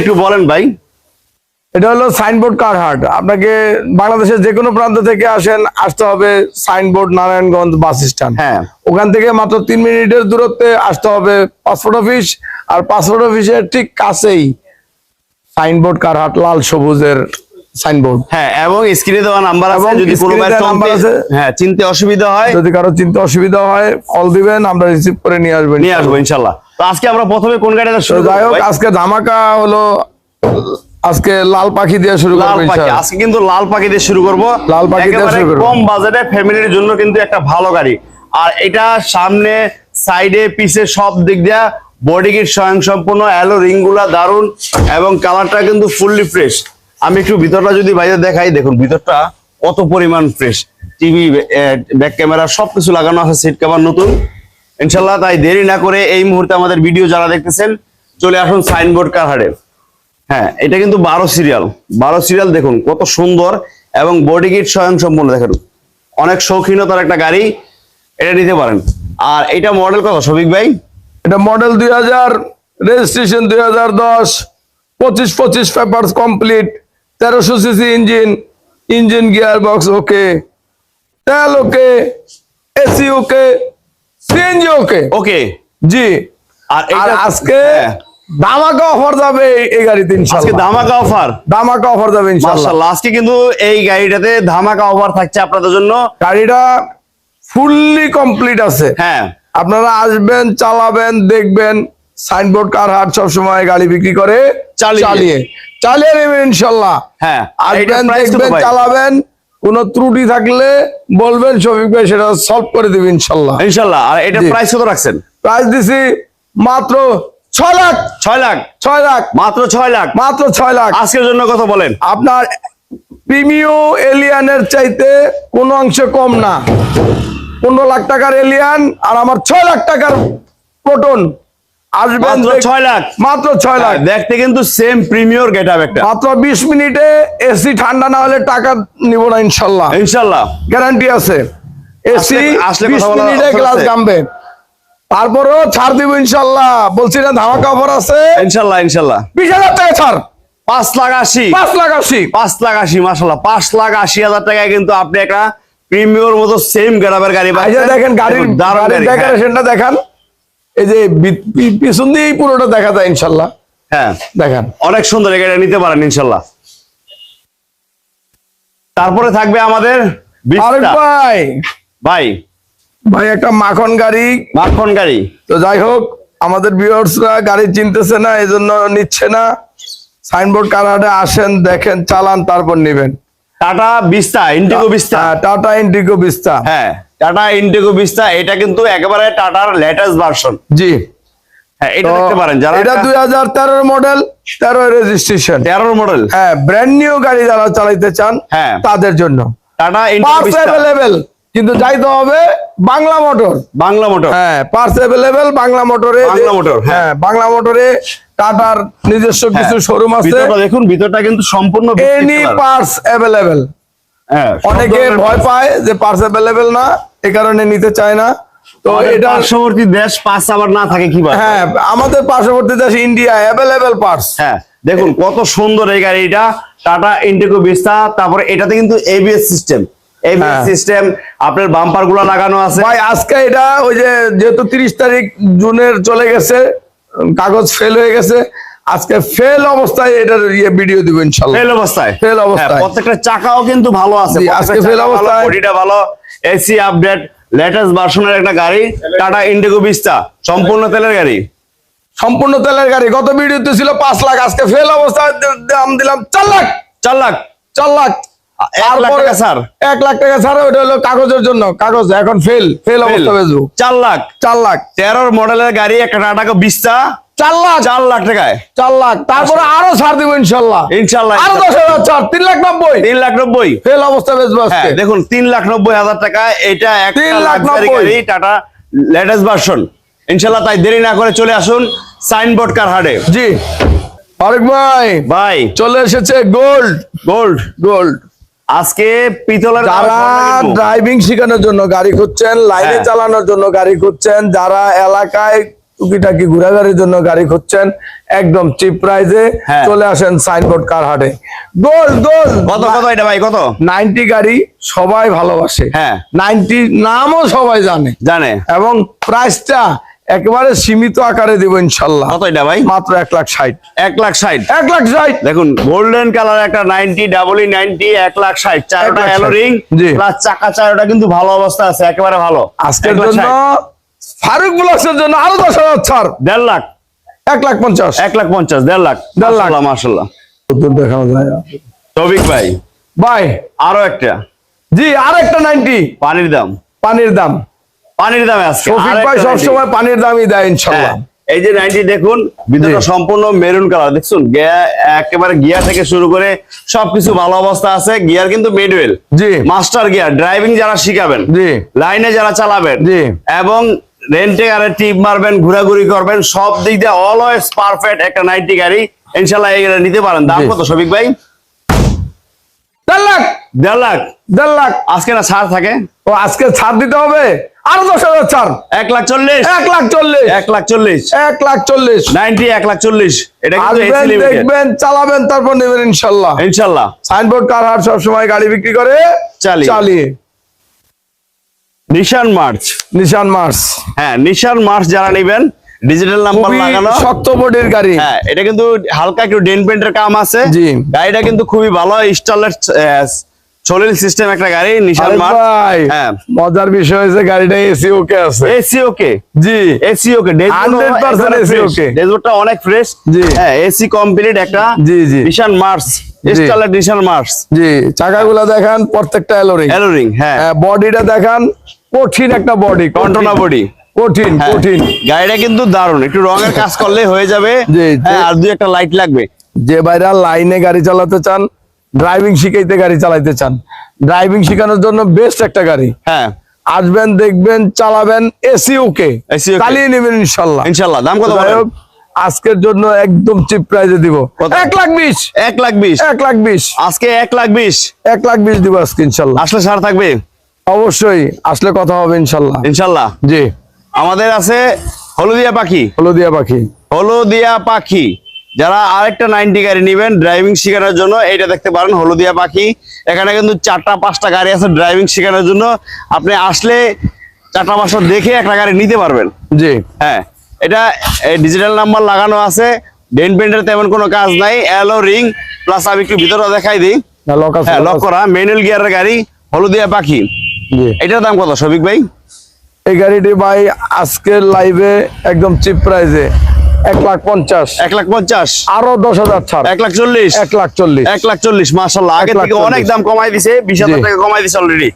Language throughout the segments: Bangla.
একটু বলেন ভাই। এটা হলো সাইনবোর্ড কার হাট আপনাকে বাংলাদেশের যে কোনো প্রান্ত থেকে আসেন আসতে হবে সাইনবোর্ড নারায়ণগঞ্জ বাস স্ট্যান্ড। হ্যাঁ। ওখান থেকে মাত্র তিন মিনিটের দূরত্বে আসতে হবে পাসপোর্ট অফিস আর পাসপোর্ট অফিসের ঠিক কাছেই সাইনবোর্ড কার হাট লাল সবুজের সাইনবোর্ড। হ্যাঁ এবং স্ক্রিনে দেওয়া নাম্বার আছে যদি কোনো নাম্বার আছে। হ্যাঁ চিনতে অসুবিধা হয় যদি কারও চিন্তা অসুবিধা হয় কল দিবেন আমরা রিসিভ করে নিয়ে আসবেন নিয়ে আসব ইনশাল্লাহ। তো আজকে আমরা প্রথমে কোন গাড়িটা শুরু যাই করব হোক আজকে ধামাকা হলো আজকে লাল পাখি দিয়ে শুরু করব ইনশাআল্লাহ। আজকে কিন্তু লাল পাখি দিয়ে শুরু করব। লাল পাখি দিয়ে শুরু করব। কম বাজেটে ফ্যামিলির জন্য কিন্তু একটা ভালো গাড়ি। আর এটা সামনে সাইডে পিছে সব দিক দিয়া বডি কিট স্বয়ং সম্পূর্ণ অ্যালো রিংগুলা দারুণ এবং কালারটা কিন্তু ফুললি ফ্রেশ আমি একটু ভিতরটা যদি বাইরে দেখাই, দেখুন ভিতরটা কত পরিমাণ ফ্রেশ টিভি ব্যাক ক্যামেরা সবকিছু লাগানো আছে সিট কভার নতুন। ইনশাল্লাহ তাই দেরি না করে এই মুহূর্তে আমাদের ভিডিও যারা দেখতেছেন, চলে আসুন সাইনবোর্ড কার হাটে হ্যাঁ এটা কিন্তু বারো সিরিয়াল বারো সিরিয়াল দেখুন, কত সুন্দর এবং বডি কিট স্বয়ং সম্পূর্ণ দেখেন। অনেক শৌখিনতার একটা গাড়ি, এটা নিতে পারেন। আর এটা মডেল কত, শফিক ভাই? এটা মডেল দুই হাজার রেজিস্ট্রেশন দুই হাজার দশ, পঁচিশ পঁচিশ পেপার কমপ্লিট তেরোশো CC engine engine gear box okay তেল ওকে এসি ওকে সিএনজি ওকে। ওকে। জি। আর আর আজকে হ্যাঁ, ধামাকা অফার যাবে এই- গাড়িতে আজকে অফার? ধামাকা অফার যাবে ইনশাল্লাহ। আজকে কিন্তু এই গাড়িটাতে ধামাকা অফার থাকছে আপনাদের জন্য। গাড়িটা ফুললি কমপ্লিট আছে। হ্যাঁ। আপনারা আসবেন চালাবেন দেখবেন। সাইনবোর্ড কার হাট সবসময় গাড়ি বিক্রি করে? চালিয়ে। চালিয়ে। নেবেন ইনশাল্লাহ। হ্যাঁ আসবেন দেখবেন চালাবেন কোন ত্রুটি থাকলে বলবেন শফিক ভাই সেটা সলভ করে দিবে ইনশাল্লাহ। ইনশাল্লাহ আর এটার জি। প্রাইস কত রাখছেন? প্রাইস দিছি মাত্র ছয় লাখ। ছয় লাখ? ছয় লাখ। মাত্র ছয় লাখ? মাত্র ছয় লাখ। আজকের জন্য কথা বলেন। আপনার প্রিমিও এলিয়ানের চাইতে কোনো অংশে কম না। পনেরো লাখ টাকার এলিয়ান আর আমার ছয় লাখ টাকার প্রোটন। আসবেন ছয় লাখ। মাত্র ছয় লাখ। দেখতে কিন্তু সেম প্রিমিয়র গেট একটা। মাত্র বিশ মিনিটে এসি ঠান্ডা না হলে টাকা নিব না ইনশাল্লাহ। ইনশাল্লাহ। গ্যারান্টি আছে। এসি বিশ মিনিটে গ্লাস তারপরেও ছাড় দিব ইনশাল্লাহ। বলছি না ধামাকা অফার আছে। ইনশাল্লাহ ইনশাল্লাহ। বিশ হাজার টাকা ছাড়। পাঁচ লাখ আশি। পাঁচ লাখ আশি। পাঁচ লাখ আশি মাসাল্লাহ পাঁচ লাখ আশি হাজার টাকায় কিন্তু আপনি একটা প্রিমিয়র মতো সেম গ্রামের গাড়ি। দেখেন গাড়ির গাড়ি, হ্যাঁ। ডেকোরেশনটা দেখান। এই যে পিছন দিয়েই পুরোটা দেখা যায় ইনশাল্লাহ। হ্যাঁ। দেখেন। অনেক সুন্দর এই গাড়িটা নিতে পারেন ইনশাল্লাহ। তারপরে থাকবে আমাদের ভাই। ভাই। ভাই একটা মাখন গাড়ি। মাখন গাড়ি। তো যাই হোক আমাদের ভিউয়ার্সরা গাড়ি চিনতেছে না এজন্য নিচ্ছে না। সাইনবোর্ড কারাটে আসেন দেখেন চালান তারপর নেবেন। Tata Vista Indigo Vista. হ্যাঁ, টাটা ইন্ডিগো বিস্তা। হ্যাঁ। টাটা ইন্ডিগো বিস্তা এটা কিন্তু একেবারে টাটার লেটেস্ট ভার্সন জি। হ্যাঁ এটা দেখতে পারেন যারা এটা দুই হাজার তেরোর মডেল তেরো রেজিস্ট্রেশন তেরোর মডেল হ্যাঁ ব্র্যান্ড নিউ গাড়ি যারা চান হ্যাঁ। তাদের জন্য। টাটা ইন্ডিগো কিন্তু যাইতে হবে বাংলা মোটর। বাংলা মোটর। হ্যাঁ পার্স বাংলা মোটরে। বাংলা মোটর, হ্যাঁ। হ্যাঁ বাংলা মোটরে টাটার নিজস্ব কিছু শোরুম আছে। ভিতরটা দেখুন ভিতরটা কিন্তু সম্পূর্ণ এনি হ্যাঁ অনেকে ভয় পায় যে পার্স অ্যাভেলেবেল না। এ কারণে নিতে চায় না। তো এটা পার্শ্ববর্তী দেশ পাঁচ আবার না থাকে কি হ্যাঁ আমাদের পার্শ্ববর্তী দেশ ইন্ডিয়া অ্যাভেলেবেল পার্স হ্যাঁ দেখুন কত সুন্দর এই গাড়িটা। টাটা ইন্ডিগো বিস্তা তারপরে এটাতে কিন্তু এবিএস সিস্টেম এবিএস হ্যাঁ। সিস্টেম আপনার বাম্পারগুলো লাগানো আছে। ভাই আজকে এটা ওই যে যেহেতু তিরিশ তারিখ জুনের চলে গেছে কাগজ ফেল হয়ে গেছে আজকে ফেল অবস্থায় এটার ইয়ে ভিডিও দিব ইনশাল্লাহ। ফেল অবস্থায়। Fail অবস্থায়। হ্যাঁ, প্রত্যেকটা চাকাও কিন্তু ভালো আছে আজকে চাকা fail অবস্থায়। বডিটা ভালো। এসি আপডেট লেটেস্ট ভার্সনের একটা গাড়ি টাটা ইন্ডিগো বিস্তা সম্পূর্ণ তেলের গাড়ি। সম্পূর্ণ তেলের গাড়ি। গত ভিডিওতে ছিল পাঁচ লাখ আজকে ফেল অবস্থায় দাম দিলাম চার লাখ। চার লাখ। চার লাখ। এক লাখ টাকা ছাড়। এক লাখ টাকা ছাড় ওটা হলো কাগজের জন্য। কাগজ এখন ফেল ফেল অবস্থা চার লাখ। চার লাখ। তেরোর মডেলের গাড়ি একটা টাটা বিস্তা চার লাখ। চার লাখ টাকায়? চার লাখ। তারপরে আরও ছাড় দিব ইনশাল্লাহ। ইনশাল্লাহ আরও দশ হাজার ছাড়। তিন লাখ নব্বই। তিন লাখ নব্বই? ফেল অবস্থা বেচবো হ্যাঁ দেখুন তিন লাখ নব্বই হাজার টাকা এটা তিন লাখ নব্বই। টাটা লেটেস্ট ভার্সন ইনশাল্লাহ তাই দেরি না করে চলে আসুন সাইনবোর্ড কার হাটে জি। ফারুক ভাই। ভাই। চলে এসেছে গোল্ড গোল্ড গোল্ড আজকে পিতলের যারা ড্রাইভিং শেখানোর জন্য গাড়ি খুঁজছেন লাইনে হ্যাঁ। চালানোর জন্য গাড়ি খুঁজছেন যারা এলাকায় টুকিটাকি ঘোরাঘুরির জন্য গাড়ি খুঁজছেন একদম চিপ প্রাইজে হ্যাঁ। চলে আসেন সাইনবোর্ড কার হাটে। গোল গোল! কত কত এটা ভাই কত? নাইনটি গাড়ি সবাই ভালোবাসে। হ্যাঁ। নাইনটি নামও সবাই জানে। জানে। এবং প্রাইসটা একেবারে সীমিত আকারে দেবো ইনশাল্লাহ। কত এটা ভাই? মাত্র এক লাখ ষাট। এক লাখ ষাট। এক লাখ ষাট। দেখুন গোল্ডেন কালার একটা নাইনটি ডাবল নাইনটি এক লাখ ষাট। চারোটা। অ্যালোরিং প্লাস চাকা চারোটা কিন্তু ভালো অবস্থা আছে একেবারে ভালো। আজকের জন্য ষাট। ফারুক জন্য আরও দশ হাজার ছাড়। দেড় লাখ। এক লাখ পঞ্চাশ। এক লাখ পঞ্চাশ দেড় লাখ। দেড় লাখ। মার্শাল্লাহ মার্শাল্লাহ দেখানো যায়। তবিক ভাই ভাই। আরও একটা। জি আর একটা নাইনটি। পানির দাম। পানির দাম। পানির দামে আজকে শফিক ভাই সবসময় পানির দামই দেয় ইনশাল্লাহ। হ্যাঁ, এই যে নাইনটি দেখুন ভিতরটা সম্পূর্ণ মেরুন কালার। দেখুন গিয়া- একেবারে গিয়ার থেকে শুরু করে সবকিছু ভালো অবস্থা আছে। গিয়ার কিন্তু মিডওয়েল জি। মাস্টার গিয়ার ড্রাইভিং যারা শিখাবেন জি। লাইনে যারা চালাবেন জি। এবং রেন্টে গাড়ি টিপ মারবেন ঘোরাঘুরি করবেন সব দিক দিয়ে অলওয়েজ পারফেক্ট একটা নাইনটি গাড়ি। ইনশাল্লাহ এই গাড়ি নিতে পারেন। দাম কত শফিক ভাই? দেড় লাখ। দেড় লাখ? দেড় লাখ। আজকে না ছাড় থাকে? ও আজকে ছাড় দিতে হবে? আরও দশ হাজার ছাড়। এক লাখ চল্লিশ। এক লাখ চল্লিশ। এক লাখ চল্লিশ। এক লাখ চল্লিশ। নাইনটি এক লাখ চল্লিশ। এটা দেখবেন চালাবেন তারপর নেবেন ইনশাল্লাহ ইনশাল্লাহ সাইনবোর্ড কার হাট সবসময় গাড়ি বিক্রি করে? চালিয়ে। চালিয়ে। Nissan March. Nissan March. হ্যাঁ নিশান মার্চ যারা নেবেন ডিজিটাল নাম্বার লাগানো। শক্ত বডির গাড়ি। হ্যাঁ এটা কিন্তু হালকা একটু ডেন পেন্টের কাম আছে। জি। গাড়িটা কিন্তু খুবই ভালো স্টারলেট সলিল সিস্টেম একটা গাড়ি নিশান মার্চ। হ্যাঁ। মজার বিষয় হয়েছে গাড়িটা এসি ওকে আছে। এসি ওকে জি। AC okay 100% AC okay। ডেজবোর্ডটা অনেক ফ্রেশ জি। হ্যাঁ এসি কমপ্লিট একটা। জি, জি। Nissan March. Starlet Nissan March. জি। চাকাগুলো দেখান প্রত্যেকটা এলোরিং এলোরিং হ্যাঁ। বডিটা দেখান। কঠিন একটা বডি কন্ট্রোনা বডি কঠিন হ্যাঁ। কঠিন। গাড়িটা কিন্তু দারুণ। একটু রঙের কাজ করলে হয়ে যাবে। হ্যাঁ। আর দুই একটা লাইট লাগবে। যে বাইরা লাইনে গাড়ি চালাতে চান ড্রাইভিং শিখাইতে গাড়ি চালাইতে চান ড্রাইভিং শেখানোর জন্য বেস্ট একটা গাড়ি। হ্যাঁ। আসবেন দেখবেন চালাবেন এসি ওকে। চালিয়ে নেবেন ইনশাল্লাহ। ইনশাল্লাহ দাম কত আজকের জন্য একদম চিপ প্রাইজে দিব? এক লাখ বিশ। এক লাখ বিশ। এক লাখ বিশ। আজকে এক লাখ বিশ। এক লাখ বিশ দিব আজকে ইনশাল্লাহ। আসলে ছাড় থাকবে? অবশ্যই আসলে কথা হবে ইনশাল্লাহ। ইনশাল্লাহ? জি। আমাদের আছে হলুদিয়া পাখি। হলদিয়া পাখি। হলুদিয়া পাখি। যারা আরেকটা নাইনটি গাড়ি নেবেন ড্রাইভিং শেখানোর জন্য এইটা দেখতে পারেন হলুদিয়া পাখি। এখানে কিন্তু চারটা পাঁচটা গাড়ি আছে ড্রাইভিং শেখানোর জন্য। আপনি আসলে চারটা পাঁচটা দেখে একটা গাড়ি নিতে পারবেন। জি। হ্যাঁ এটা ডিজিটাল নাম্বার লাগানো আছে। ডেন পেন্টের তেমন কোনো কাজ নাই। অ্যালো রিং প্লাস আমি একটু ভিতরে দেখাই দিই। লক হ্যাঁ লক লক করা ম্যানুয়াল গিয়ারের গাড়ি হলুদিয়া পাখি। এটার দাম কত শফিক ভাই? এই গাড়িটি ভাই আজকের লাইভে একদম চিপ প্রাইজে এক লাখ পঞ্চাশ। এক লাখ পঞ্চাশ? আরও দশ হাজার ছাড়। এক লাখ চল্লিশ? এক লাখ চল্লিশ। এক লাখ চল্লিশ মাসাল্লাহ আগে থেকে অনেক দাম কমাই দিছে বিশ হাজার টাকা কমাই দিছে অলরেডি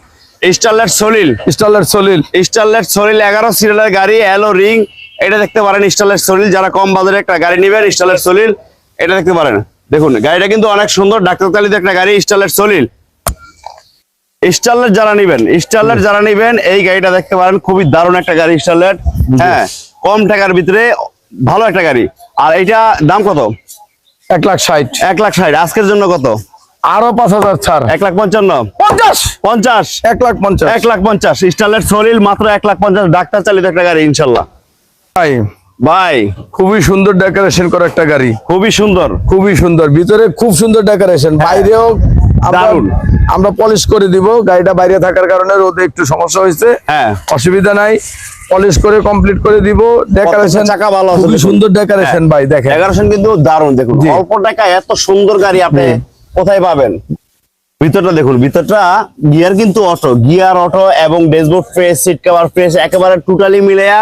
স্টারলেট সলিল। স্টারলেট সলিল। স্টারলেট সলিল এগারো সিরিয়ালের গাড়ি রিং। এটা দেখতে পারেন স্টারলেট সলিল যারা কম বাজারে একটা গাড়ি নেবেন স্টারলেট সলিল। এটা দেখতে পারেন। দেখুন গাড়িটা কিন্তু অনেক সুন্দর ডাক্তার তালিত একটা গাড়ি স্টারলেট সলিল। স্টারলেট যারা নেবেন স্টারলেট যারা নেবেন এই গাড়িটা দেখতে পারেন খুবই দারুণ একটা গাড়ি স্টারলেট হ্যাঁ কম টাকার ভিতরে ভালো একটা গাড়ি। আর এটা দাম কত? এক লাখ ষাট। এক লাখ ষাট। আজকের জন্য কত? আরও পাঁচ হাজার ছাড়। এক লাখ পঞ্চান্ন? পঞ্চাশ! পঞ্চাশ? এক লাখ পঞ্চাশ। এক লাখ পঞ্চাশ। স্টারলেট সলিল মাত্র এক লাখ পঞ্চাশ। ডাক্তার চালিত একটা গাড়ি ইনশাল্লাহ। ভাই। ভাই। খুবই সুন্দর ডেকোরেশন করা একটা গাড়ি। খুবই সুন্দর। খুবই সুন্দর। ভিতরে খুব সুন্দর ডেকোরেশন বাইরেও আমরা আমরা পলিশ করে দিব। গাড়িটা বাইরে থাকার কারণে রোদে একটু সমস্যা হয়েছে। হ্যাঁ। অসুবিধা নাই। পলিশ করে কমপ্লিট করে দিব। ডেকোরেশন চাকা ভালো আছে খুবই সুন্দর ডেকোরেশন হ্যাঁ। ভাই দেখেন। এগারোশন কিন্তু দারুণ দেখুন। অল্প টাকা এত সুন্দর গাড়ি আপনি কোথায় পাবেন? ভিতরটা দেখুন ভিতরটা গিয়ার কিন্তু অটো গিয়ার অটো এবং dashboard fresh seat cover fresh একেবারে টোটালি মিলেয়া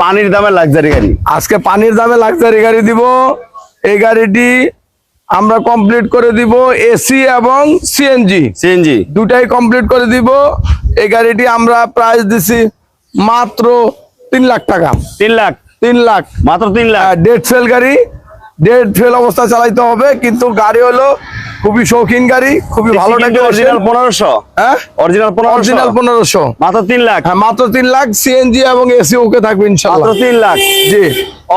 পানির দামে লাক্সারি গাড়ি। আজকে পানির দামে লাক্সারি গাড়ি দিব। এই গাড়িটি আমরা কমপ্লিট করে দিব এসি এবং সিএনজি সিএনজি দুটাই কমপ্লিট করে দিব। এই গাড়িটি আমরা প্রাইস দিছি মাত্র তিন লাখ টাকা। তিন লাখ। তিন লাখ। মাত্র তিন লাখ। ডেড সেল গাড়ি। ডেড ফেল অবস্থা চালাইতে হবে কিন্তু গাড়ি হলো খুবই শৌখিন গাড়ি খুবই ভালো অরিজিনাল অরিজিনাল পনেরোশো? হ্যাঁ? অরিজিনাল অরিজিনাল পনেরোশো। মাত্র তিন লাখ? হ্যাঁ মাত্র তিন লাখ সিএনজি এবং এসি ওকে থাকবে ইনশাল্লাহ। তিন লাখ? জি।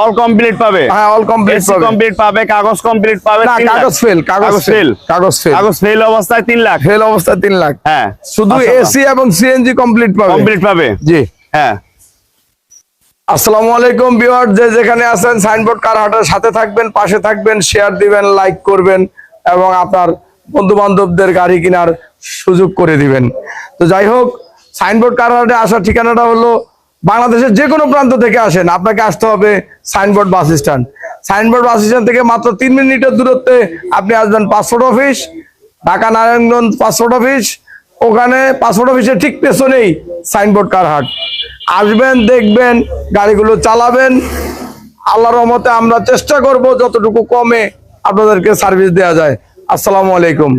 অল কমপ্লিট পাবে? হ্যাঁ অল কমপ্লিট কমপ্লিট পাবে। কাগজ কমপ্লিট পাবে না কাগজ ফেল কাগজ ফেল কাগজ ফেল কাগজ ফেল অবস্থায় তিন লাখ। ফেল অবস্থা তিন লাখ। হ্যাঁ শুধু এসি এবং সিএনজি কমপ্লিট পাবে। কমপ্লিট পাবে? জি। হ্যাঁ। আসসালামু আলাইকুম বিওয়ার যে যেখানে আছেন, সাইনবোর্ড কার হাটের সাথে থাকবেন, পাশে থাকবেন শেয়ার দিবেন লাইক করবেন এবং আপনার বন্ধু বান্ধবদের গাড়ি কেনার সুযোগ করে দিবেন। তো যাই হোক, সাইনবোর্ড কার হাটে আসার ঠিকানাটা হলো বাংলাদেশের যে কোনো প্রান্ত থেকে আসেন, আপনাকে আসতে হবে signboard bus stand. Signboard bus stand থেকে মাত্র তিন মিনিটের দূরত্বে আপনি আসবেন passport office Dhaka Narayanganj passport office ওখানে পাসপোর্ট অফিসের ঠিক পেছনেই সাইনবোর্ড কারহাট আসবেন, দেখবেন, গাড়িগুলো চালাবেন। আল্লাহর রহমতে আমরা চেষ্টা করব যতটুকু কমে আপনাদেরকে সার্ভিস দেওয়া যায়। আসসালামু আলাইকুম।